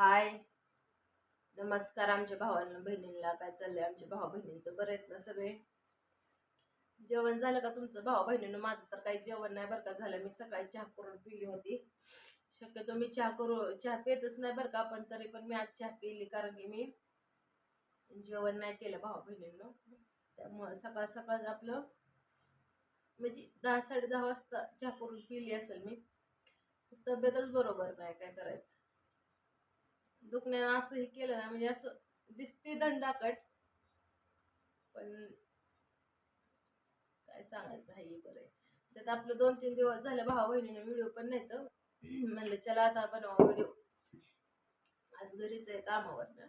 हाय. नमस्कार आमच्या भावांना बहिणींना काय चाललंय आमच्या भाऊ बहिणींचं बरं आहेत ना सगळे? जेवण झालं का तुमचं? भाऊ बहिणीनं माझं तर काही जेवण नाही बरं का झालं मी सकाळी चहा करून पिली होती. शक्यतो मी चहा करू चहा पितच नाही बरं का पण तरी पण मी आज चहा पिली कारण की मी जेवण नाही केलं भाऊ बहिणींना त्यामुळं सकाळ सकाळ आपलं म्हणजे दहा साडे दहा वाजता चहा करून पिली असेल मी. तब्येतच बरोबर नाही काय करायचं? दुखण्यानं असं हे केलं ना म्हणजे असं दिसते दंडाकट. पण काय सांगायचं आहे बरं. त्यात आपलं दोन तीन दिवस झाले भाऊ बहिणीने व्हिडिओ पण नाही तर. म्हणलं चला आता बनवा व्हिडिओ आज घरीच आहे कामावर ना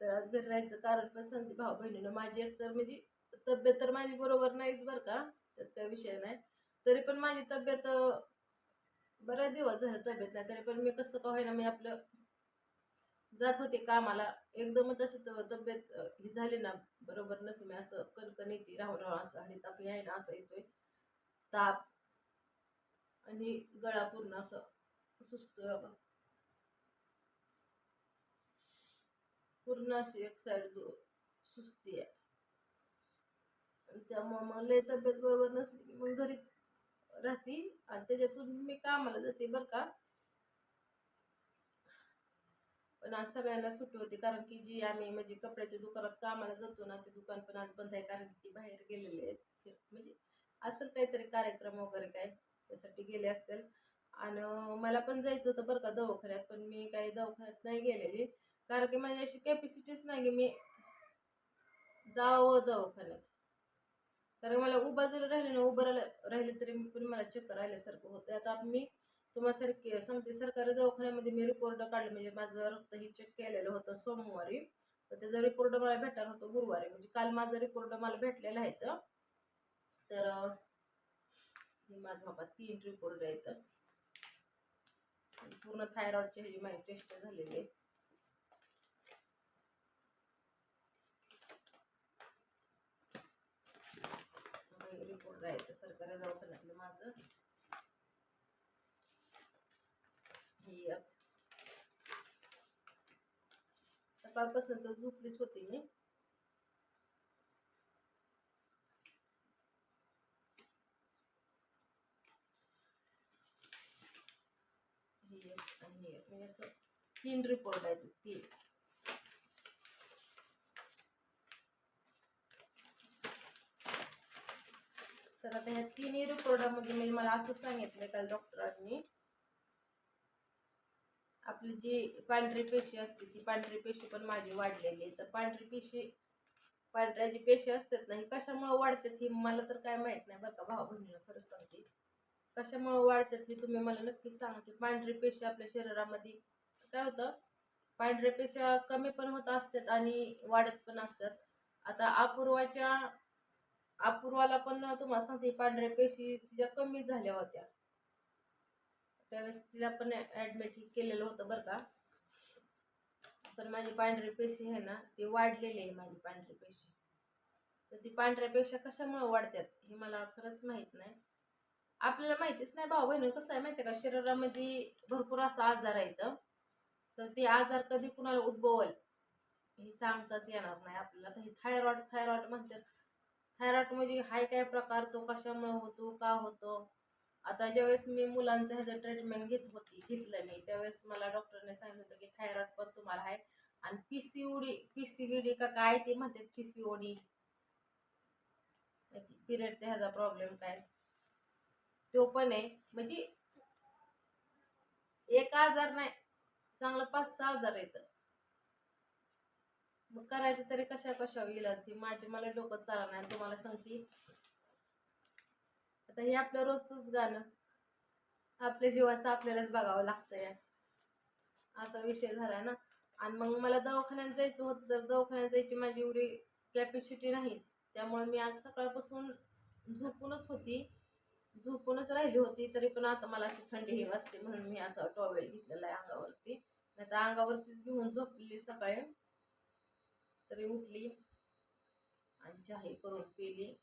तर आज घरी राहायचं कारण पण सांगते भाऊ बहिणीनं माझी एक तर म्हणजे तब्येत तर माझी बरोबर नाहीच बरं का. त्यात काही विषय नाही. तरी पण माझी तब्येत बरेच दिवस झालं तब्येत नाही तरी पण मी कसं का होईना मी आपलं जात होते कामाला. एकदमच अशी तब्येत ही झाली ना बरोबर नसे मी असं कणकण येते राहून राहून असं आणि ताप आहे ना असं येतोय. ताप आणि गळा पूर्ण असं सुस्त पूर्ण अशी एक साईड सुस्ती आहे. आणि त्यामुळं मग लय तब्येत बरोबर नसली की मग घरीच राहते आणि त्याच्यातून मी कामाला जाते बरं का. पण आज सगळ्यांना सुट्टी होती कारण की जी आम्ही म्हणजे कपड्याच्या दुकानात कामाला जातो ना ते दुकान पण आज बंद आहे कारण की ती बाहेर गेलेले आहेत. म्हणजे असं काहीतरी कार्यक्रम वगैरे काय त्यासाठी गेले असतील. आणि मला पण जायचं होतं बरं का दवाखान्यात पण मी काही दवाखान्यात नाही गेलेली. कारण की माझी अशी कॅपॅसिटीच नाही की मी जावं दवाखान्यात. कारण मला उभा जरी राहिले ना उभं राहिलं राहिले तरी पण मला चक्कर राहिल्यासारखं होतं आता मी तुम्हाला सारखे सांगते सरकारी दवाखान्यामध्ये मी रिपोर्ट काढले. म्हणजे माझं रक्त चेक केलेलं होतं सोमवारी. तर त्याचा रिपोर्ट मला भेटणार होतं गुरुवारी. म्हणजे काल माझा रिपोर्ट मला भेटलेला आहे तर हे माझं बाबा तीन रिपोर्ट आहेत. पूर्ण थायरॉइडचे ह्याची माझी टेस्ट झालेली. आहे रिपोर्ट राहायचं सरकारी दवाखान्यातलं माझं. सकाळपासून तर झोपलीच होती मी. आणि असं तीन रिपोर्ट आहेत तीन. तर आता ह्या तिन्ही रिपोर्टामध्ये म्हणजे मला असं सांगितलं काल डॉक्टरांनी आपली जी पांढरी पेशी असते ती पांढरी पेशी पण माझी वाढलेली आहे. तर पांढरी पेशी पांढऱ्या जी पेशी असतात ना ही कशामुळं वाढतात ही मला तर काय माहीत नाही बरं का भाऊ बहिणीला खरंच सांगते. कशामुळं वाढतात हे तुम्ही मला नक्कीच सांगा की पांढरी पेशी आपल्या शरीरामध्ये काय होतं? पांढऱ्या पेशा कमी पण होत असतात आणि वाढत पण असतात. आता अपूर्वाच्या अपूर्वाला पण तुम्हाला सांगते पांढऱ्या पेशी तिच्या कमी झाल्या होत्या. त्यावेळेस तिला पण ॲडमिट केलेलं होतं बरं का. पण माझी पांढरी पेशी आहे ना ती वाढलेली आहे माझी पांढरी पेशी तर ती पांढऱ्या पेशा कशामुळे वाढतात हे मला खरंच माहीत नाही. आपल्याला माहितीच नाही भाऊ बहिणी कसं आहे माहिती आहे का? शरीरामध्ये भरपूर असा आजार आहे तर ते आजार कधी कुणाला उद्भवल हे सांगताच येणार नाही आपल्याला. तर हे थायरॉइड थायरॉइड म्हणतात. थायरॉइड म्हणजे हाय काय प्रकार तो कशामुळे होतो का होतो? आता ज्यावेळेस मी मुलांचं ह्याचं ट्रीटमेंट घेत होती घेतलं मी त्यावेळेस मला डॉक्टरने सांगितलं होतं की थायरॉइड पण तुम्हाला आहे. आणि P C O D P C B D का काय ते म्हणतात पी सी ओडी पिरियडचा ह्याचा प्रॉब्लेम काय? तो पण आहे. म्हणजे एक आजार नाही चांगलं पाच सहा आजार येतं मग करायचं तरी कशा कशा इलाज हे माझी मला डोकं चालणार नाही तुम्हाला सांगते. आता हे आपलं रोजचंच गाणं. आपल्या जीवाचं आपल्यालाच बघावं लागतं या असा विषय झाला ना. आणि मग मला दवाखान्यात जायचं होतं तर दवाखान्यात जायची माझी एवढी कॅपॅसिटी नाहीच. त्यामुळे मी आज सकाळपासून झोपूनच होती. झोपूनच राहिली होती तरी पण आता मला अशी थंडी ही वाजते म्हणून मी असं टॉवेल घेतलेला आहे अंगावरती. नाही तर अंगावरतीच घेऊन झोपलेली सकाळी. तरी उठली आणि चहा करून पिली.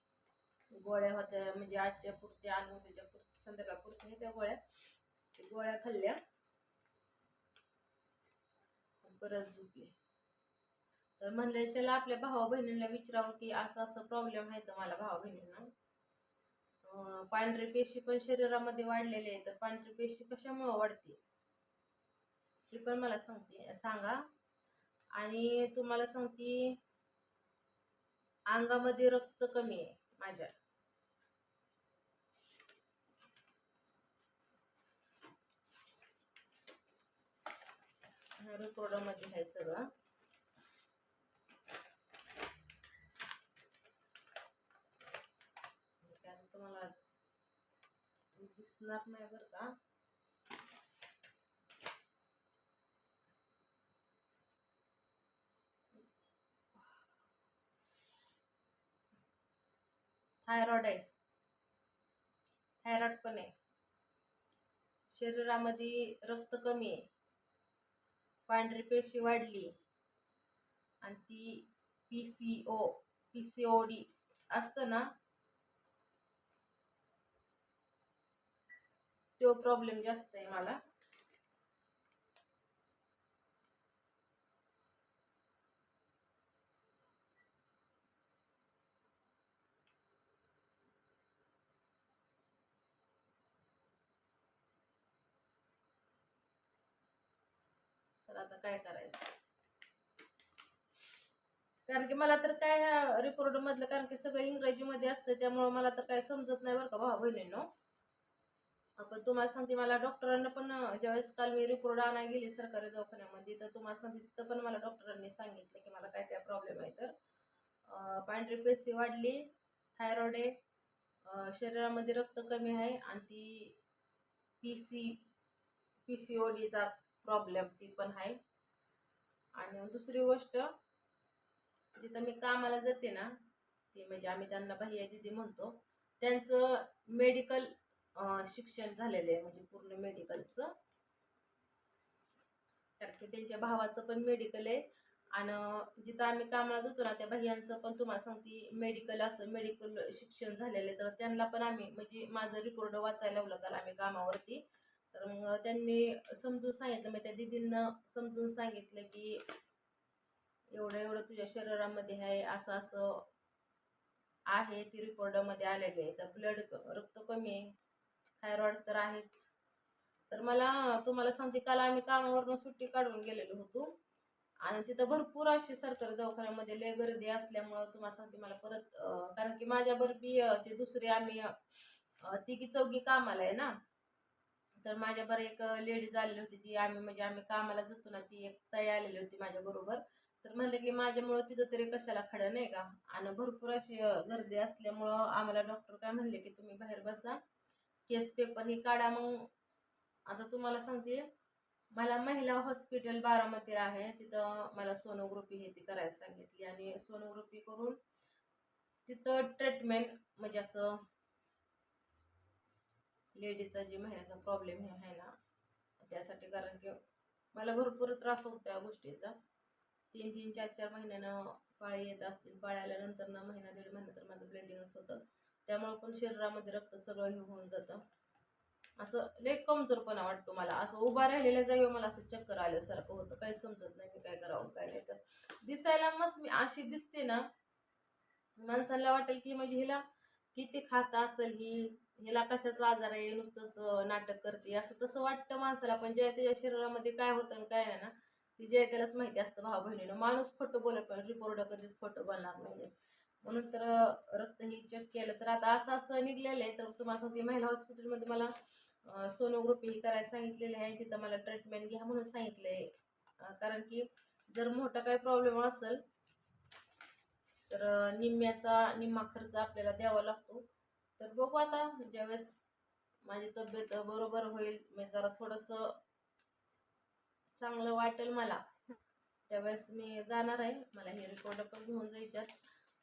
गोळ्या होत्या म्हणजे आजच्या पुरत्या आणि उद्याच्या पुरत्या संध्याकाळ त्या गोळ्या. गोळ्या खाल्ल्या. परत झोपले. तर म्हणलं चला आपल्या भावा बहिणींना विचारावं की असं असं प्रॉब्लेम आहे तर मला भावा बहिणींना. पांढरी पेशी पण शरीरामध्ये वाढलेली आहे तर पांढरी पेशी कशामुळे वाढते ती पण मला सांगते सांगा. आणि तुम्हाला सांगते अंगामध्ये रक्त कमी आहे माझ्या. रेकॉर्डमध्ये आहे सगळं. कारण तुम्हाला दिसणार नाही बरं का. थायरॉइड आहे. थायरॉइड पण आहे. शरीरामध्ये रक्त कमी आहे. पांढरी पेशी वाढली. आणि ती P C O P C O D असतं ना तो प्रॉब्लेम जास्त आहे मला. आता काय करायचं? कारण की मला तर काय ह्या रिपोर्ट मधलं कारण की सगळं इंग्रजीमध्ये असतं त्यामुळं मला तर काय समजत नाही बरं का भाऊ बहिणींनो. आपण तुम्हाला सांगते मला डॉक्टरांना पण ज्यावेळेस काल मी रिपोर्ट आणायला गेली सरकारी दवाखान्यामध्ये तर तुम्हाला सांगते तिथं पण मला डॉक्टरांनी सांगितलं की मला काय काय प्रॉब्लेम आहे तर पांढरी पेशी वाढली थायरॉइड आहे शरीरामध्ये रक्त कमी आहे आणि ती P C P C O डीचा प्रॉब्लेम ती पण आहे. आणि दुसरी गोष्ट जिथं मी कामाला जाते ना ते म्हणजे आम्ही त्यांना भैया दिदी म्हणतो त्यांचं मेडिकल शिक्षण झालेलं आहे म्हणजे पूर्ण मेडिकलचं कारण की त्यांच्या भावाचं पण मेडिकल आहे. आणि जिथं आम्ही कामाला जातो ना त्या भैयांचं पण तुम्हाला सांगते मेडिकल असं मेडिकल शिक्षण झालेलं आहे. तर त्यांना पण आम्ही म्हणजे माझं रिपोर्ट वाचायला लावलं काल आम्ही कामावरती. तर मग त्यांनी समजून सांगितलं. मग त्या दिदींना समजून सांगितलं की एवढं एवढं तुझ्या शरीरामध्ये आहे असं असं आहे ती रिपोर्टमध्ये आलेली आहे. तर ब्लड रक्त कमी आहे. थायरॉइड तर आहेच. तर मला तुम्हाला सांगते काल आम्ही कामावरनं सुट्टी काढून गेलेलो होतो. आणि तिथं भरपूर अशी सरकारी दवाखान्यामध्ये लय गर्दी असल्यामुळं तुम्हाला सांगते मला परत कारण की माझ्याबरोबर बरबी ते दुसरे आम्ही तिघी चौघी कामाला आहे ना. तर माझ्या बरं एक लेडीज आलेली होती ती. आम्ही म्हणजे आम्ही कामाला जातो ना ती एक ताई आलेली होती माझ्याबरोबर तर म्हणलं की माझ्यामुळं तिचं तरी कशाला खडं नाही का? आणि भरपूर अशी गर्दी असल्यामुळं आम्हाला डॉक्टर काय म्हणले की तुम्ही बाहेर बसा. केस पेपर हे काढा मग. आता तुम्हाला सांगते मला महिला हॉस्पिटल बारामतीला आहे. तिथं मला सोनोग्राफी हे ती करायला सांगितली. आणि सोनोग्राफी करून तिथं ट्रीटमेंट म्हणजे असं लेडीजचा जी महिन्याचा प्रॉब्लेम हे आहे ना त्यासाठी कारण की मला भरपूर त्रास होतो त्या गोष्टीचा. तीन तीन चार चार महिन्यानं पाळी येत असतील. पाळी आल्यानंतर ना महिना दीड महिना तर माझं ब्लिडिंगच होतं. त्यामुळं पण शरीरामध्ये रक्त सगळं हे होऊन जातं. असं लय कमजोरपणा वाटतो मला. असं उभा राहिलेल्या जागेवर मला असं चक्कर आल्यासारखं होतं. काही समजत नाही मी काय करावं काय नाही. तर दिसायला मस्त मी अशी दिसते ना माणसाला वाटेल की म्हणजे हिला किती खात असेल ही हिला कशाचा आजार आहे नुसतंच नाटक करते. असं तसं वाटतं माणसाला पण जे त्याच्या शरीरामध्ये काय होतं आणि काय नाही ना ती जे त्यालाच माहिती असतं भाऊ बहिणीनं माणूस खोटं बोलत पण रिपोर्ट कधीच खोटं बोलणार नाही म्हणून तर रक्त ही चेक केलं तर आता असं असं निघलेलं आहे. तर तुम्हाला सांगते महिला हॉस्पिटलमध्ये मला सोनोग्राफी ही करायला सांगितलेली आहे. तिथं मला ट्रीटमेंट घ्या म्हणून सांगितलं आहे कारण की जर मोठा काही प्रॉब्लेम असेल तर निम्म्याचा निम्मा खर्च आपल्याला द्यावा लागतो. तर बघू आता ज्यावेळेस माझी तब्येत बरोबर होईल मी जरा थोडंसं चांगलं वाटेल मला त्यावेळेस मी जाणार आहे. मला हे रिपोर्ट पण घेऊन जायच्यात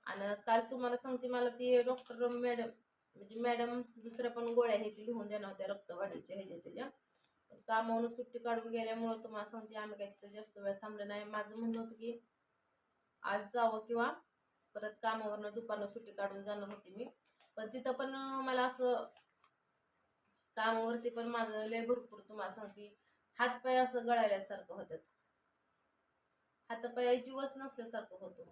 आणि काल तुम्हाला सांगते मला ती डॉक्टर मॅडम म्हणजे मॅडम दुसऱ्या पण गोळ्या हे ती लिहून देणार होत्या रक्तवाढीच्या ह्याच्या त्याच्या. कामावून सुट्टी काढून गेल्यामुळं तुम्हाला सांगते आम्ही काही तिथं जास्त वेळ थांबलं नाही. माझं म्हणणं होतं की आज जावं किंवा परत कामावरनं दुपारनं सुट्टी काढून जाणार होती मी. पण तिथं पण मला असं कामावरती पण माझं लय भरपूर तुम्हाला सांगते हातपाय असं गळायल्यासारखं होतात. हातपाय जीवच नसल्यासारखं होतं.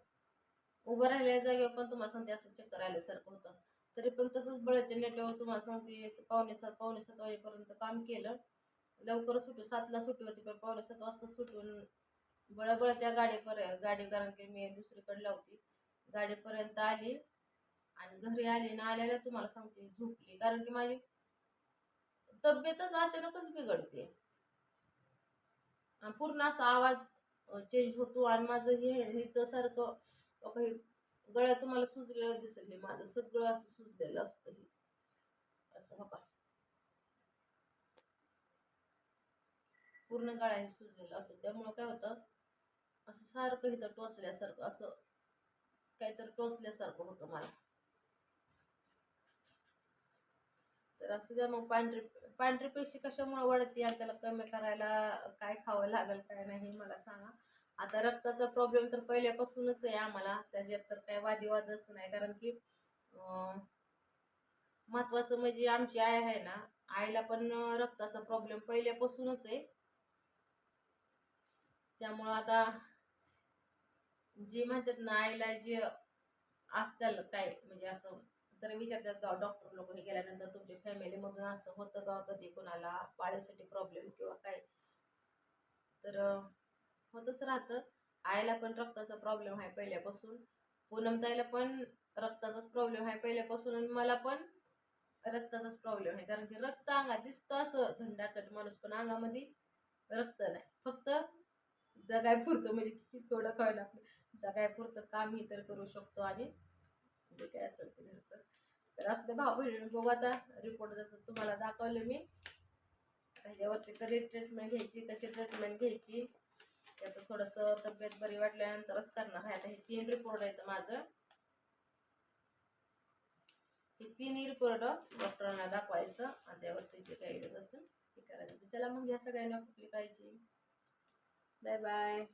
उभं राहिल्या जागेवर पण तुम्हाला सांगते असं चक्कर आल्यासारखं होतं. तरी पण तसंच बळाच्या नेटवर तुम्हाला सांगते पावणे सात पावणे सात वाजेपर्यंत काम केलं. लवकर सुटू सातला सुटी होती पण पावणे सात वाजता सुटून बळबळ त्या गाडीवर गाडी कारण की मी दुसरीकडे लावती. गाडीपर्यंत आली. आणि घरी आली ना आल्याला तुम्हाला सांगते झोपली. कारण की माझी तब्येतच अचानकच बिघडते. पूर्ण असा आवाज चेंज होतो आणि माझं हे तर सारखं काही गळ्या तुम्हाला सुजलेलं दिसेल हे माझं सगळं असं सुजलेलं असतं हे. असं बघा पूर्ण गळा हे सुजलेलं असतं. त्यामुळं काय होतं असं सारखं इथं टोचल्यासारखं असं काहीतरी टोचल्यासारखं होतं मला. तर असू द्या मग पांढरी पांढरी पेशी कशामुळे वाढते आणि त्याला कमी करायला काय खावं लागेल काय नाही मला सांगा. आता रक्ताचा प्रॉब्लेम तर पहिल्यापासूनच आहे आम्हाला. त्याच्यात तर काय वादीवादच नाही. कारण की महत्त्वाचं महत्वाचं म्हणजे आमची आई आहे ना आईला पण रक्ताचा प्रॉब्लेम पहिल्यापासूनच आहे. त्यामुळं आता जे म्हणतात ना आईला जे असतं काय म्हणजे असं तर विचारतात डॉक्टर लोक हे गेल्यानंतर तुमच्या फॅमिलीमधून असं होतं का? कधी कोणाला पाळीसाठी प्रॉब्लेम किंवा काय? तर होतंच होतच राहतं. आईला पण रक्ताचा प्रॉब्लेम आहे पहिल्यापासून. पूनमताईला पण रक्ताचाच प्रॉब्लेम आहे पहिल्यापासून आणि मला पण रक्ताचाच प्रॉब्लेम आहे. कारण की रक्त अंगात दिसतं असं. धंडाकट माणूस पण अंगामध्ये रक्त नाही. फक्त जगाय पुरतं म्हणजे किती थोडं कळलं आपलं. जगाय पुरतं काम ही तर करू शकतो आणि जे काय असेल ते घरचं. तर असं ते भाऊ बहिणी बघू आता रिपोर्ट जातो तुम्हाला दाखवलं मी. ह्याच्यावरती कधी ट्रीटमेंट घ्यायची कशी ट्रीटमेंट घ्यायची त्याचं थोडंसं तब्येत बरी वाटल्यानंतरच करणार आहे. आता हे तीन रिपोर्ट आहेत माझं. हे तिन्ही रिपोर्ट डॉक्टरांना दाखवायचं आणि त्यावरती जे काही असेल ते करायचं. चला मग या सगळ्यांना कुठली काळजी Bye bye.